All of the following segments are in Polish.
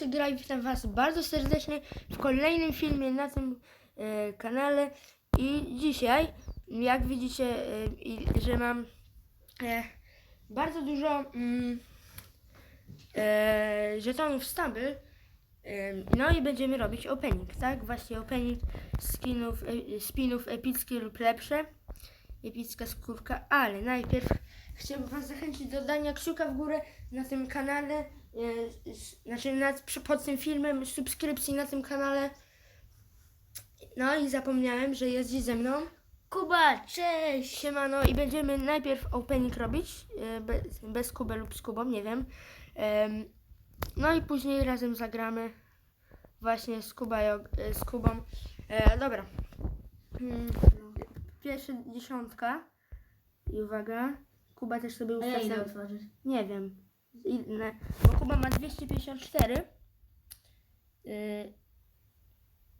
Gra witam Was bardzo serdecznie w kolejnym filmie na tym e, kanale. I dzisiaj, jak widzicie, e, że mam e, bardzo dużo mm, e, żetonów e, no i będziemy robić opening, tak? Właśnie opening skinów, e, spinów epickie lub lepsze, epicka skórka, ale najpierw chciałbym Was zachęcić do dania kciuka w górę na tym kanale, znaczy nad, pod tym filmem, subskrypcji na tym kanale. No i zapomniałem, że jest dziś ze mną. Kuba, cześć! Siemano i będziemy najpierw opening robić, e, bez, bez Kuby lub z Kubą, nie wiem. Em, no i później razem zagramy właśnie z, Kuba, e, z Kubą. E, dobra. Mm, Pierwsza dziesiątka. I uwaga. Kuba też sobie A ja ustawił. idę otworzyć. Nie wiem. Ile, bo Kuba ma 254. Yy,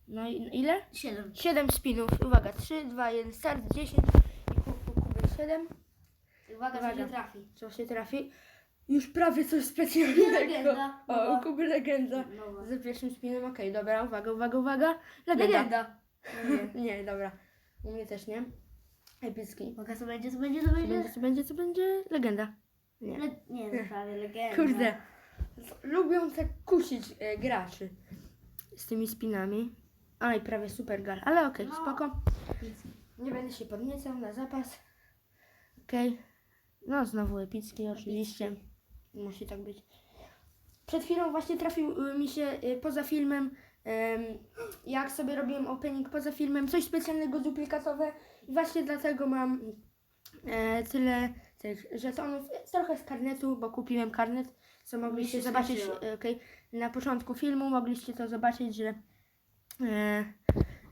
no i ile? Siedem. 7 spinów. Uwaga, 3, 2, 1, start, 10. I ku, ku, Kubek 7. Uwaga, Uwaga. co się trafi. Co się trafi? Już prawie coś specjalnego. Legenda. O, Kuby legenda. Nowa. Za pierwszym spinem, okej, dobra, uwaga, uwaga, uwaga. Legenda. Legenda. Nie. nie, dobra. U mnie też nie. Epicki. Uwaga, co będzie, co będzie, co będzie, co będzie, co będzie? Legenda. Nie. Le... Nie, to prawie legenda. Kurde, lubią tak kusić e, graczy z tymi spinami. Aj, prawie super gal, ale okej, No. spoko. Nie będę się podniecał na zapas. Okej. No, znowu epicki, oczywiście. Musi tak być. Przed chwilą właśnie trafił y, mi się y, poza filmem, em, jak sobie robiłem opening poza filmem, coś specjalnego duplikatowe. I właśnie dlatego mam e, tyle tych żetonów. Trochę z karnetu, bo kupiłem karnet, co mogliście się zobaczyć skończyło. e, okej, na początku filmu. Mogliście to zobaczyć, że, e,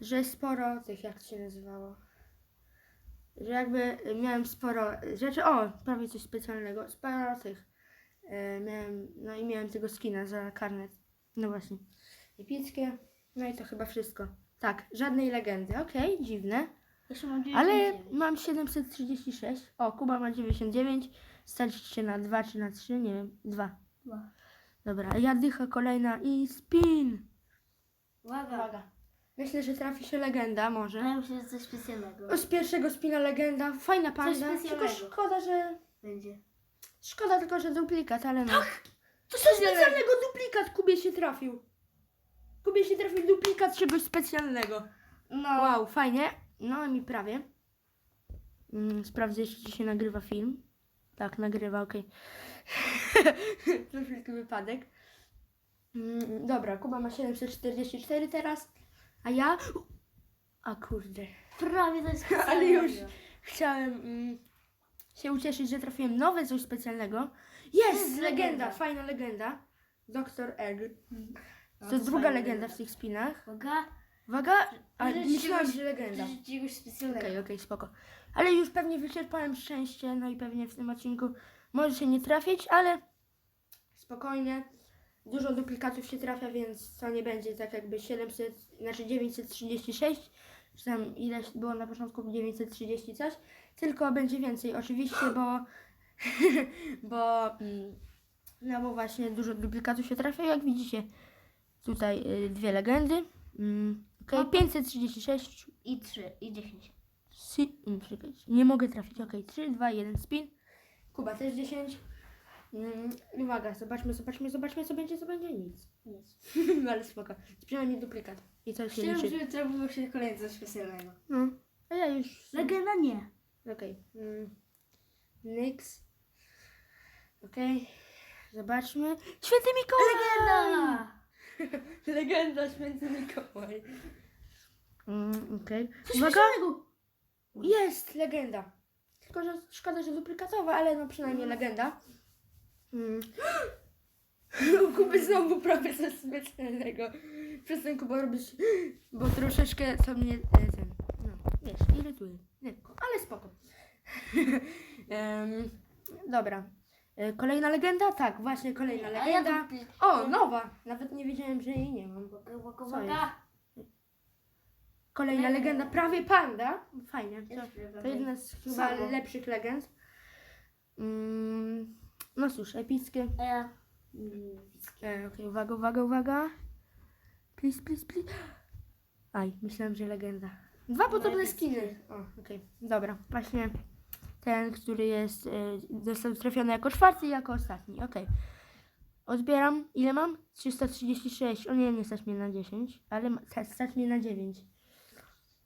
że sporo tych, jak to się nazywało, że jakby miałem sporo rzeczy. O, prawie coś specjalnego. Sporo tych. E, miałem, no i miałem tego skina za karnet. No właśnie. Epickie. No i to chyba wszystko. Tak, żadnej legendy. Okej, dziwne. Jeszcze mam Ale 99. mam 736. O, Kuba ma 99. Stać się na 2 czy na 3? Nie wiem. 2. Dwa. Dobra, ja dycha kolejna i spin. Uwaga. Myślę, że trafi się legenda może. Ja myślę, że coś specjalnego Z pierwszego spina legenda. Fajna panda. Tylko specjalnego. szkoda, że... będzie. Szkoda tylko, że duplikat, ale no. To coś Specjalnego. specjalnego duplikat Kubie się trafił. Kubie się trafił duplikat czegoś specjalnego. No. Wow, fajnie. No mi prawie. Mm, sprawdzę, jeśli ci się nagrywa film. Tak, nagrywa, okej. to wszelki wypadek. Mm, dobra, Kuba ma 744 teraz, a ja... A kurde. Prawie coś specjalnego. Ale już chciałem mm, się ucieszyć, że trafiłem nowe coś specjalnego. Jest! Jest legenda, legenda. fajna legenda. Doktor Egg. No, To jest to druga legenda w tych spinach. Uwaga. Uwaga! A Że myślałam, czegoś- że legenda. Że Czegoś specjalnego. Okej, okej, spoko. Ale już pewnie wyczerpałem szczęście, no i pewnie w tym odcinku może się nie trafić, ale spokojnie. Dużo duplikatów się trafia, więc to nie będzie tak jakby 700, znaczy 936, czy tam ileś było na początku 930 coś, tylko będzie więcej oczywiście, bo bo mm, no bo właśnie dużo duplikatów się trafia, jak widzicie tutaj y, dwie legendy. Mm, Okej, No. 536 I trzy, i dziesięć. Si mm, nie mogę trafić. Ok, 3, 2, 1, spin. Kuba też 10. Mm, uwaga, zobaczmy, zobaczmy, zobaczmy, co będzie, co będzie. Nic. Nic. Ale spoko. Przynajmniej duplikat. I to się Chciałem, liczy. żeby trafiło się kolejne coś specjalnego. No, a ja już. Legenda nie. Okej. Mm, Nyx. Okej. Zobaczmy. Święty Mikołaj! Legenda! Legenda Święty Mikołaj. Mm, Okej. Coś Uwaga. specjalnego. Jest legenda. Tylko, że szkoda, że duplikatowa, ale no przynajmniej legenda. Mm. U Kuby znowu prawie coś specjalnego. Przestań Kuba robić, bo troszeczkę to mnie e, ten, no wiesz, irytuje. Lekko, ale spoko. Em, dobra. E, Kolejna legenda? Tak, właśnie kolejna A ja legenda. O, nowa! Nawet nie wiedziałem, że jej nie mam. Uwaga, uwaga, Co uwaga. Kolejna legenda, prawie panda. Fajnie. To, to jedna z chyba Samo. lepszych legend. Mm, no cóż, epickie. A ja E, Okej, uwaga, uwaga, uwaga. Please, please, please. Aj, myślałem, że legenda. Dwa podobne skiny. O, okej, dobra. Właśnie ten, który jest, e, został trafiony jako czwarty i jako ostatni. Okej. Odbieram. Ile mam? 336. O nie, nie stać mnie na 10, ale ma- sta- stać mnie na 9.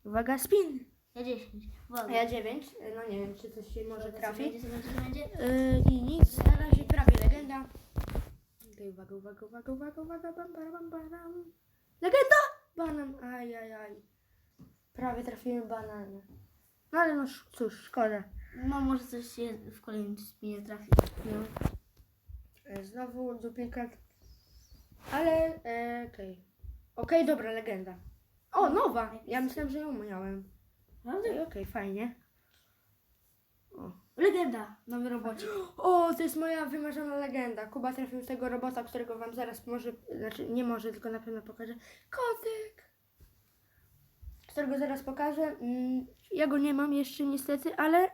Uwaga, spin. Ja 10. A Uwaga. ja 9. E, No nie wiem, czy coś się może trafi. będzie, co będzie, co będzie? Yy, I nic, na razie prawie legenda. Okej, uwaga, uwaga, uwaga, uwaga, uwaga, bam, bam, bam, bam. Legenda! Banan, aj, aj, aj. Prawie trafiłem banan. No ale no cóż, szkoda. No może coś się w kolejnym spinie trafi. No. E, Znowu duplikat. Ale, e, okej. Okej, dobra, legenda. O, nowa! Ja myślałem, że ją miałem. Prawda? Okej, fajnie. Legenda. Nowy robocik. O, to jest moja wymarzona legenda. Kuba trafił z tego robota, którego wam zaraz może, znaczy nie może, tylko na pewno pokażę. Kotek! Którego zaraz pokażę. Mm, Ja go nie mam jeszcze niestety, ale,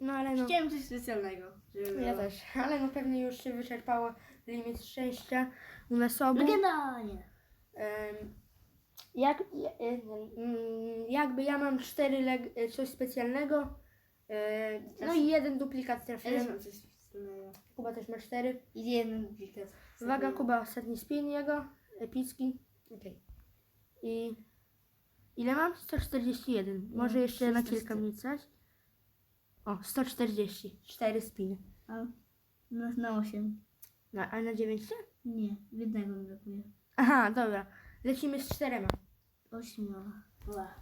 no ale no. Chciałem coś specjalnego. Żeby Ja było. też, ale no pewnie już się wyczerpało limit szczęścia u nas obu. Legenda! Nie. Em, jak, e, mm, jakby ja mam cztery leg- e, coś specjalnego, e, no i jeden duplikat trafiłem. Kuba też ma cztery. I jeden duplikat. Uwaga, Kuba, ostatni spin jego, epicki. Okej. I ile mam? 141. Może No, jeszcze na 300. kilka minut coś? O, 140. 4 spiny. A, na, na 8. Na, a na 9? Nie, jednego mi brakuje. Aha, dobra. Lecimy z czterema. 8. Uwaga.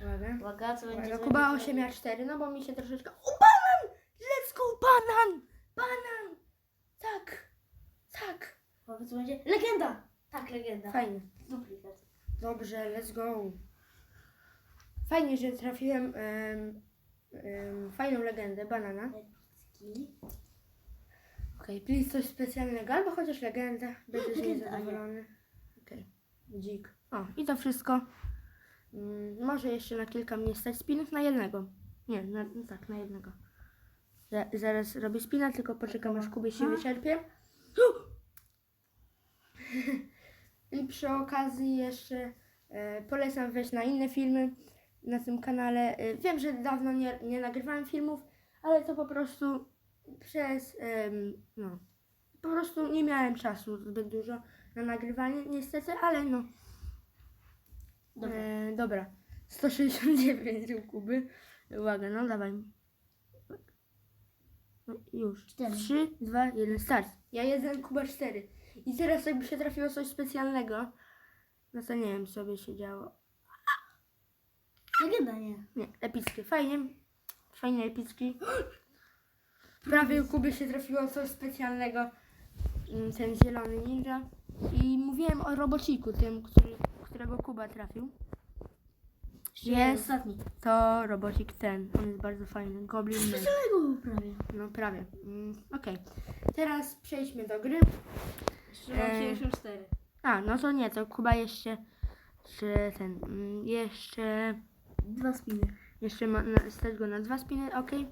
Uwaga. Uwaga, co będzie? Uwaga, co Kuba będzie, co 8 będzie? a 4, no bo mi się troszeczkę... O, banan! Let's go, banan! Banan! Tak. Tak. Uwaga, co będzie? Legenda! Tak, legenda. Fajnie. Duplikat. Dobrze, let's go. Fajnie, że trafiłem em, em, fajną legendę, banana. Epicki. Okej, please coś specjalnego, albo chociaż legendę. Będę z niej Legenda, nie. zadowolony. Dzik. O, i to wszystko. Mm, może jeszcze na kilka mnie stać spinów na jednego. Nie, na, no tak, na jednego. Za, zaraz robię spina, tylko poczekam aż Kubie się wyczerpie. I przy okazji jeszcze e, polecam wejść na inne filmy na tym kanale. E, wiem, że dawno nie, nie nagrywałem filmów, ale to po prostu przez, no, po prostu nie miałem czasu zbyt dużo na nagrywanie, niestety, ale no, Dobra. E, dobra. 169 u Kuby. Uwaga, no dawaj. No, już. Cztery. 3, 2, 1, start. Ja jeden, Kuba 4. I teraz jakby się trafiło coś specjalnego, no to nie wiem, co by się działo. Legenda, nie. Nie, epickie. Fajnie. Fajnie epicki. Prawie u Kuby się trafiło coś specjalnego. Mm, Ten zielony ninja. I mówiłem o robociku, tym, który, którego Kuba trafił. Jest. Ostatni. To robocik ten. On jest bardzo fajny. Goblin Man. Specjalnego prawie. No prawie. Mm, Okej. Teraz przejdźmy do gry. Jeszcze mam E. 74. A, no to nie, to Kuba jeszcze. Jeszcze ten. mm, Jeszcze. Dwa spiny. Jeszcze ma na, stać go na dwa spiny, ok. Okej.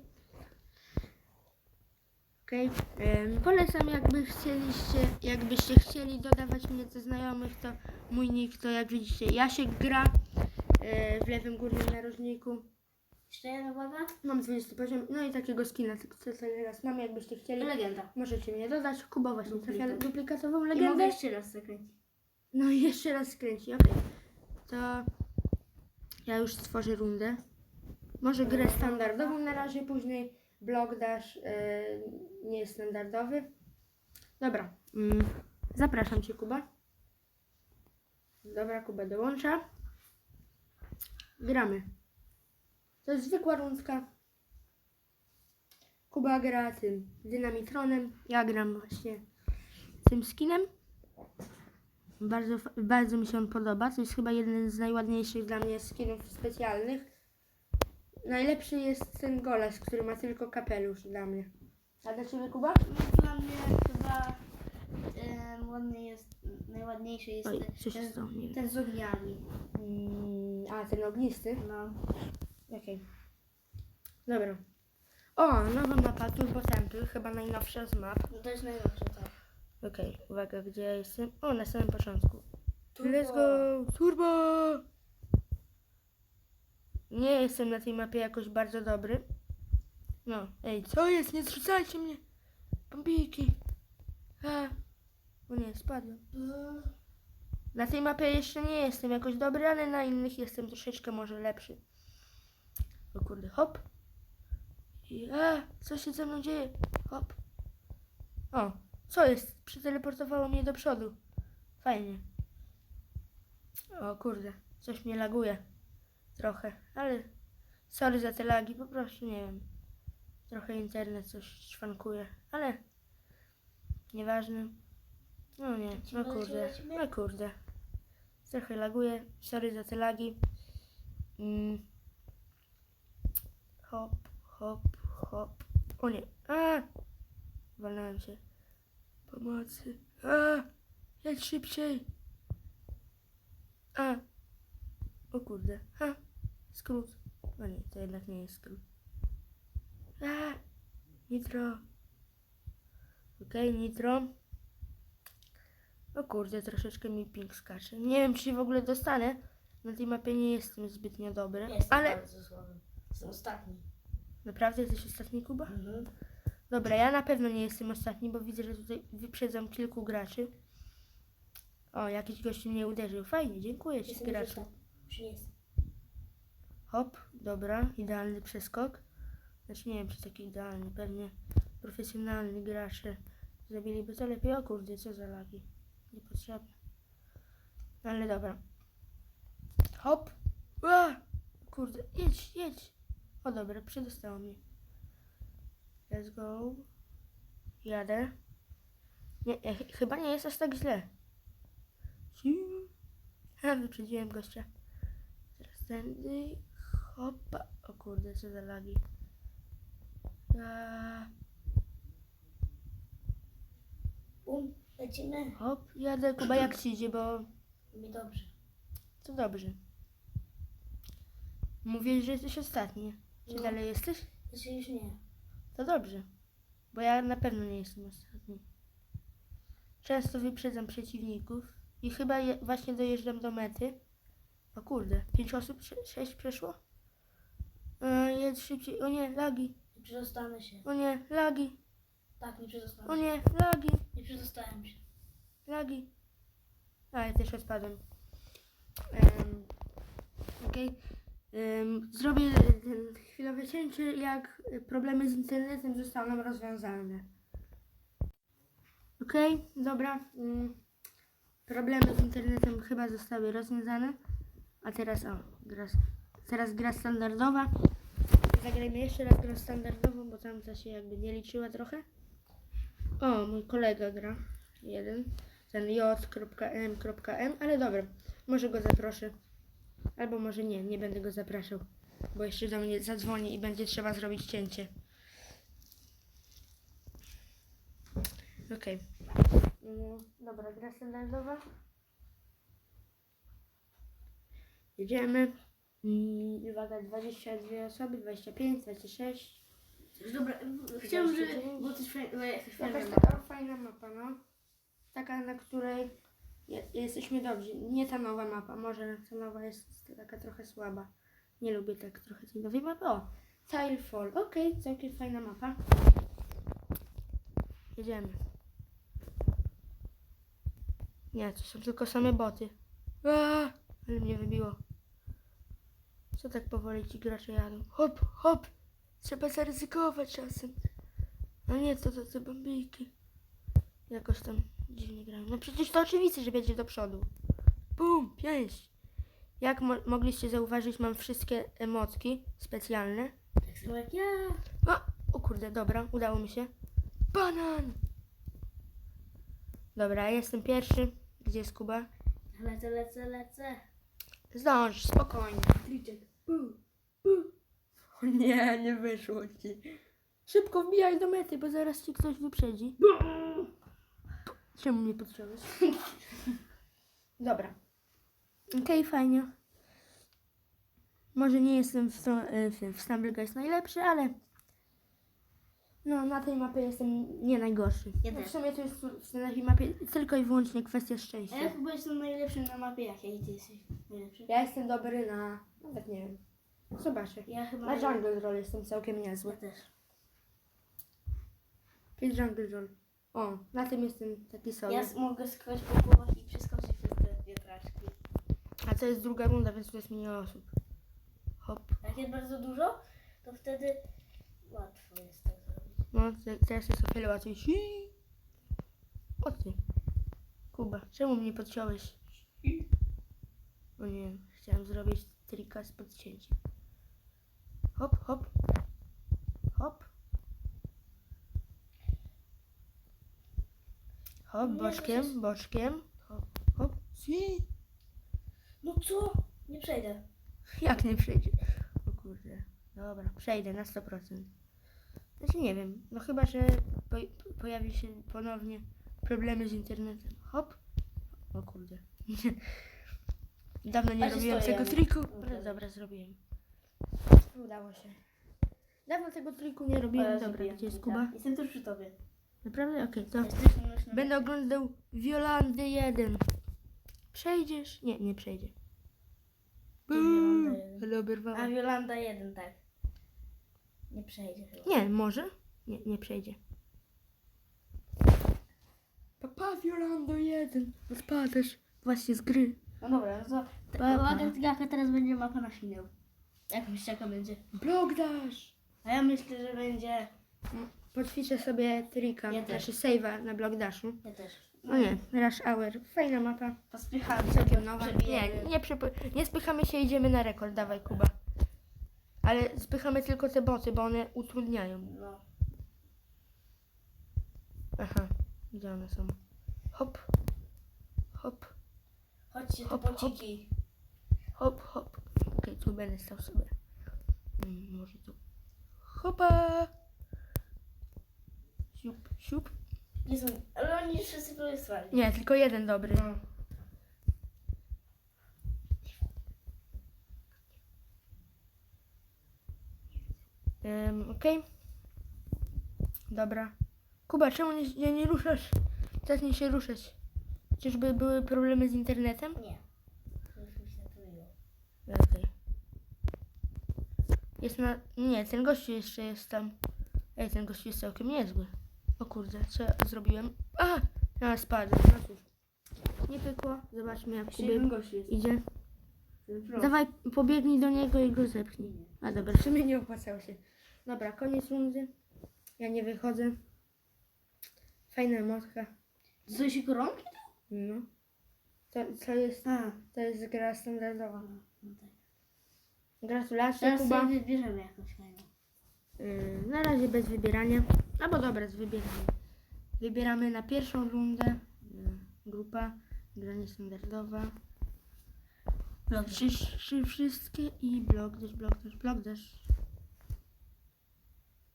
Polecam jakby chcieliście, jakbyście chcieli dodawać mnie do znajomych, to mój nick to jak widzicie Jasiek gra e, w lewym górnym narożniku. Jeszcze jedna uwaga. Mam 20 poziom, no i takiego skina, co teraz mam, jakbyście chcieli. Legenda. Możecie mnie dodać. Kuba właśnie trafia Duplikat. duplikatową I mogę legendę. jeszcze raz zakręcić. No i jeszcze raz skręci, okej. To ja już stworzę rundę. Może grę standardową na razie, później blok dash yy, niestandardowy. Dobra, mm, zapraszam Cię Kuba. Dobra, Kuba dołącza. Gramy. To jest zwykła rundka. Kuba gra tym dynamitronem, ja gram właśnie tym skinem. Bardzo, bardzo mi się on podoba. To jest chyba jeden z najładniejszych dla mnie skinów specjalnych. Najlepszy jest ten goles, który ma tylko kapelusz dla mnie. A dla Ciebie Kuba? Dla mnie chyba em, ładny jest, najładniejszy jest Oj, ten, coś się ten, stało, nie wiem. ten z ogniami. Mm, a, ten ognisty? No. Okej. Dobra. O, nowa mapa Turbo Temple, chyba najnowsza z map. no to jest najlepszy, tak. Okej, uwaga, gdzie ja jestem? O, na samym początku. Turbo. Let's go! Turbo! Nie jestem na tej mapie jakoś bardzo dobry. No, ej, co jest? Nie zrzucajcie mnie! Bombiki! A! O nie, spadłem. Na tej mapie jeszcze nie jestem jakoś dobry, ale na innych jestem troszeczkę może lepszy. O kurde, hop! I, a! Co się ze mną dzieje? Hop! O! Co jest? Przeteleportowało mnie do przodu. Fajnie. O kurde, coś mnie laguje. Trochę, ale sorry za te lagi, po prostu nie wiem. Trochę internet coś szwankuje, ale nieważne. No nie, no kurde, no kurde. Trochę laguje, sorry za te lagi. Mm. Hop, hop, hop. O nie, a! Walnąłem się. Pomocy. A! Jedź szybciej. A! O kurde. Ha! Skrót. O nie, to jednak nie jest skrót. A! Nitro. Okej, nitro. O kurde, troszeczkę mi ping skacze. Nie wiem, czy w ogóle dostanę. Na tej mapie nie jestem zbytnio dobry. Jestem ale bardzo słaby. Jestem ostatni. naprawdę jesteś ostatni, Kuba? Mhm. Dobra, ja na pewno nie jestem ostatni, bo widzę, że tutaj wyprzedzam kilku graczy. O, jakiś gościu mnie uderzył. Fajnie, dziękuję ci, graczu. Jestem. Hop, dobra, idealny przeskok. Znaczy nie wiem, czy taki idealny, pewnie profesjonalni gracze zrobiliby to lepiej. O kurde, co za lagi. Niepotrzebne. No Ale dobra. Hop. Ła! Kurde, jedź, jedź. O dobra, przedostało mnie. Let's go. Jadę. Nie, e, ch- chyba nie jest aż tak źle. Wyprzedziłem gościa. Tędy. Hopa. O kurde, co za lagi. Bum, lecimy. hop, jadę. Kuba, jak ci idzie, bo Mi dobrze. to dobrze. Mówisz, że jesteś ostatni. Czy No. dalej jesteś? Znaczy już nie. To dobrze. Bo ja na pewno nie jestem ostatni. Często wyprzedzam przeciwników i chyba je, właśnie dojeżdżam do mety. O kurde, pięć osób, sze- sześć przeszło? E, jedź szybciej. O nie, lagi. Nie przedostanę się. O nie, lagi. Tak, nie przedostanę O się. nie, lagi. Nie przedostałem się. Lagi. A, ja też odpadłem. Um, Okej. Em, zrobię ten chwilowe cięcie, jak problemy z internetem zostaną rozwiązane. Okej, dobra. Mm, problemy z internetem chyba zostały rozwiązane. A teraz o, gra, teraz gra standardowa. Zagrajmy jeszcze raz grę standardową, bo tamta się jakby nie liczyła trochę. O, mój kolega gra. Jeden. Ten j.m.m, ale dobra, może go zaproszę. Albo może nie, nie będę go zapraszał, bo jeszcze do mnie zadzwoni i będzie trzeba zrobić cięcie. Okej. Mm, Dobra, gra standardowa. Jedziemy. Mm, Uwaga, 22 osoby, 25, 26. Dobra, chciałbym, żeby było coś fajnego. Jakaś fajna taka fajna mapa, no. Taka, na której je, jesteśmy dobrzy. Nie ta nowa mapa, może ta nowa jest taka trochę słaba. Nie lubię tak trochę tej nowej mapy. O, Tilefall. Okej, całkiem fajna mapa. Jedziemy. Nie, to są tylko same boty. Aaa, ale mnie wybiło. Co tak powoli ci gracze jadą? Hop, hop! Trzeba zaryzykować czasem. No nie, to to te bombiki. Jakoś tam dziwnie grają. No przecież to oczywiste, że będzie do przodu. Bum, pięść. Jak mo- mogliście zauważyć, mam wszystkie emotki specjalne. Tak samo jak ja. A, o kurde, dobra, udało mi się. Banan! Dobra, jestem pierwszy. Gdzie jest Kuba? Lecę, lecę, lecę. Zdąż, spokojnie. Bu, bu. O nie, nie wyszło ci. Szybko wbijaj do mety, bo zaraz ci ktoś wyprzedzi. Czemu mnie podciąłeś? Dobra. Okej, fajnie. Może nie jestem w, e, w, w Stumble Guys najlepszy, ale No, na tej mapie jestem nie najgorszy. Ja No, też. w sumie to jest na tej mapie tylko i wyłącznie kwestia A szczęścia. ja chyba jestem najlepszy na mapie, jak i ty jesteś najlepszy. Ja jestem dobry na... nawet nie wiem. Zobaczę. Ja chyba Na. Jungle Roll jestem całkiem Ja niezły. też. Jest Jungle Roll. O, na tym jestem taki sobie. Ja mogę skakać po głowach i przeskoczyć przez te wiatraczki. A to jest druga runda, więc tu jest mniej osób. Hop. Jak jest bardzo dużo, to wtedy łatwo jest tak. No, te- teraz jest o wiele łatwiej. O ty. Kuba, czemu mnie podciąłeś? O nie, chciałem zrobić trika z podcięciem. Hop, hop. Hop. Hop, boczkiem, boczkiem. Hop, hop. Si. No co? Nie przejdę. Jak nie przejdzie? O kurde. Dobra, przejdę na 100%. Znaczy nie wiem, no chyba, że po, pojawi się ponownie problemy z internetem. Hop. O kurde. Dawno nie się robiłem stoję, tego triku. Ale dobra, zrobiłem. Udało się. Dawno tego triku nie robiłem. Dobra, gdzie jest. Kuba? Jestem tuż przy tobie. Naprawdę? Okej, to będę oglądał Violandy 1. Przejdziesz? Nie, nie przejdzie. Jeden. Ale oberwałem. A Wiolanda jeden, tak. Nie przejdzie chyba. Nie, może? Nie, nie przejdzie. Papa Violando 1. Odpadasz właśnie z gry. No dobra, no to uwaga, jaka teraz będzie mapa na finał. Jak myślisz, jaka będzie? Blok dash. A ja myślę, że będzie... Poćwiczę sobie trika, Ja też. znaczy save'a na blok dashu. Ja też. No nie, Rush Hour. Fajna mapa. Pospychamy Całkiem nowa. Nie, nie, nie spychamy się, idziemy na rekord. Dawaj, Kuba. Ale spychamy tylko te boty, bo one utrudniają. No. Aha, gdzie one są? Hop. Hop. Chodźcie Hop, hop. pociki. Hop, hop. Okej, tu będę stał sobie. Mm, może tu. Hopa! Siup, siup. Nie są, ale oni wszyscy wysłali. Nie, tylko jeden dobry. No. Um, Okej. Dobra. Kuba, czemu nie, nie, nie ruszasz? Zacznij się ruszać. Czyżby były problemy z internetem? Nie. Już mi się. Okej. Jest na... Nie, ten gościu jeszcze jest tam. Ej, ten gościu jest całkiem niezły. O kurde, co ja zrobiłem? A! Ja spadłem. No cóż. Nie pykło. Zobaczmy jak Kubie jest. idzie. Dawaj, pobiegnij do niego i go zepchnij. A dobra, w sumie nie opłacało się. Dobra, koniec rundy. Ja nie wychodzę. Fajna emotka. Co się koronki? No. To, to, jest, A, to jest gra standardowa. no tak. Gratulacje, Teraz Kuba. sobie wybierzemy jakąś fajną. Yy, na razie bez wybierania. Albo dobra, z wybieraniem. Wybieramy na pierwszą rundę. Yy, grupa. Gra niestandardowa. Blok Trzy, trzy wszystkie i blok też, blok też, blok też.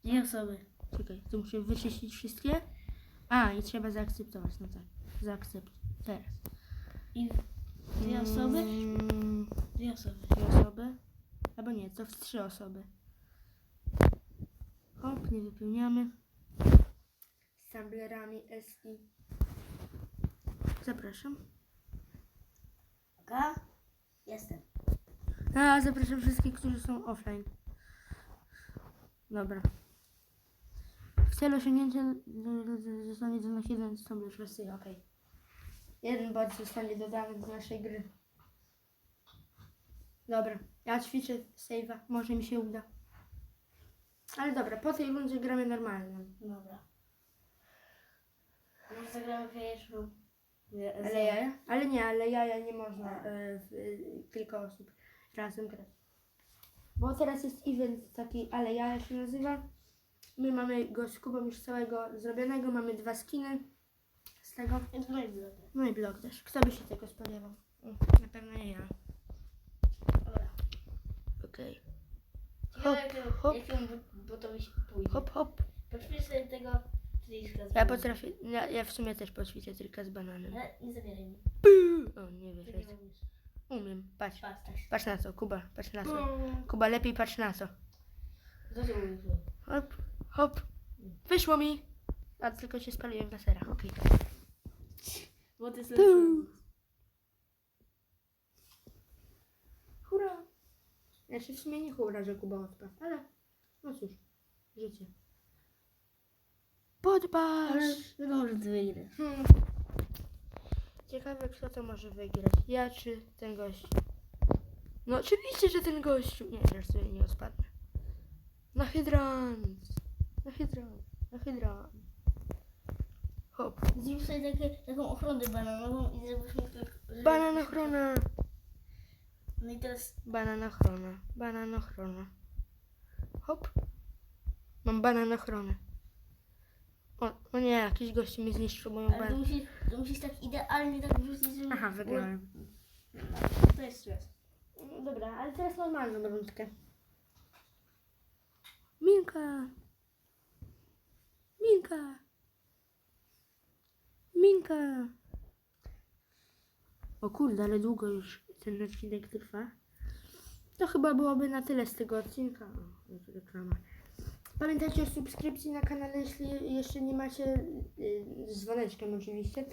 Dwie osoby. Czekaj, tu muszę wyczyścić wszystkie. A, i trzeba zaakceptować, no tak. Zaakceptuj. Teraz. I dwie osoby? Mm, Dwie osoby. dwie osoby. Albo nie, to w trzy osoby. Hop, nie wypełniamy. Z samplerami SI. Zapraszam. Oka? Jestem. A, zapraszam wszystkich, którzy są offline. Dobra. W z- z- zostanie dodany jeden stąd Rosji, okej. Jeden bot zostanie dodany do naszej gry. Dobra, ja ćwiczę save'a, może mi się uda. Ale dobra, po tej rundzie gramy normalnie. Dobra. Może zagramy pierwszą. Nie, Ale jaja? Ale nie, ale jaja nie można e, w, e, kilka osób razem grać. Bo teraz jest event taki, ale jaja się nazywa. My mamy go z Kubą już całego zrobionego, mamy dwa skiny z tego. Jest moje blok. No i blok też. Kto by się tego spodziewał? Mm, Na pewno nie ja. Dobra. Okej. Ciekawe, Hop, jakiemu- hop. jakiemu botowi się pójdzie. Hop, hop. Poczujesz sobie tego triszka z Ja bananem. potrafię, ja, ja w sumie też poćwiczę tylko z bananem. Ale nie zabieraj mi. O, nie wiesz, umiesz. Umiem, patrz. Patrz, tak. Patrz na to, Kuba, patrz na to. Mm. Kuba, lepiej patrz na to. Mówisz? Hop, hop. Wyszło mi! A tylko się spaliłem w laserach, okej. Bo jest Tu. lepsze. Hurra! Znaczy w sumie nie hurra, że Kuba odpadł, ale no cóż, życie. Podpasz! Ale wiadomo, że ty wygrasz. Hmm. Ciekawe, kto to może wygrać. Ja czy ten gość? No oczywiście, że ten gościu. Nie, teraz sobie nie odpadnę. Na hydrant. Na hydrant. Na hydrant. Hop. Zrób sobie takie, taką ochronę bananową i żebyśmy tylko... żeby- Bananochrona. No i teraz Bananochrona. Bananochrona. Hop. Mam bananochronę. O, o nie, jakiś gość mi zniszczył moją Ale to bananę. musisz, to musisz tak idealnie tak wrzucić, żeby... Aha, wygrałem. No, to jest stres. Dobra, ale teraz normalną rundkę. Minka! Minka! Minka! O kurde, ale długo już ten odcinek trwa. To chyba byłoby na tyle z tego odcinka. O, reklama. Pamiętajcie o subskrypcji na kanale, jeśli jeszcze nie macie, y, z dzwoneczkiem oczywiście.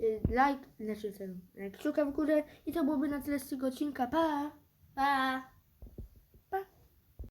Y, Like, znaczy ten, kciuka w górę i to byłoby na tyle z tego odcinka. Pa! Pa!